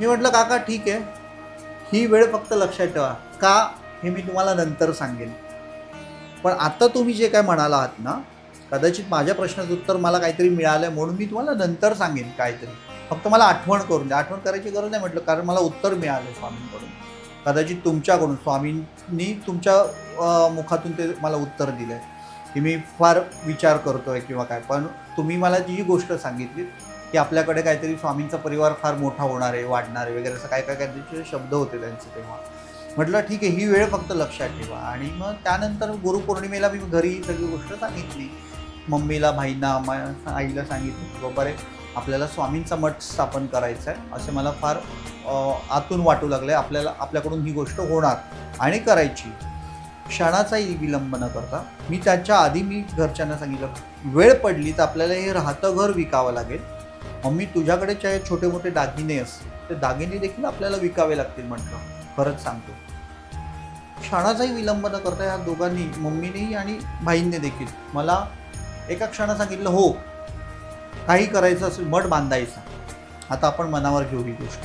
मी म्हटलं काका ठीक आहे. ही वेळ फक्त लक्षात ठेवा. का? हे मी तुम्हाला नंतर सांगेन. पण आता तुम्ही जे काय म्हणाला आहात ना कदाचित माझ्या प्रश्नाचं उत्तर मला काहीतरी मिळालं आहे म्हणून मी तुम्हाला नंतर सांगेन काहीतरी. फक्त मला आठवण करून द्या. आठवण करायची गरज नाही म्हटलं कारण मला उत्तर मिळालं स्वामींकडून. कदाचित तुमच्याकडून स्वामींनी तुमच्या मुखातून ते मला उत्तर दिलं आहे की मी फार विचार करतो आहे किंवा काय. पण तुम्ही मला जी गोष्ट सांगितली की आपल्याकडे काहीतरी स्वामींचा परिवार फार मोठा होणार आहे वाढणार आहे वगैरे असं काय काय काहीतरी शब्द होते त्यांचे तेव्हा. म्हटलं ठीक आहे ही वेळ फक्त लक्षात ठेवा. आणि मग त्यानंतर गुरुपौर्णिमेला मी घरी सगळी गोष्ट सांगितली. मम्मीला भाईंना मा- आईला सांगितलं की बाबा रे आपल्याला स्वामींचा मठ स्थापन करायचा आहे असे मला फार आतून वाटू लागले आपल्याला आपल्याकडून ही गोष्ट होणार आणि करायची. क्षणाचाही विलंब न करता मी त्याच्या आधी मी घरच्यांना सांगितलं वेळ पडली तर आपल्याला हे राहतं घर विकावं लागेल. मम्मी तुझ्याकडे जे छोटे मोठे दागिने असतील ते दागिने देखील आपल्याला विकावे लागतील म्हटलं. खरंच सांगतो. क्षणाचाही विलंब न करता या दोघांनी मम्मीनेही आणि भाईंनी देखील मला एका क्षणात सांगितलं हो काही करायचं असेल मठ बांधायचा. आता आपण मनावर घेऊ ही गोष्ट.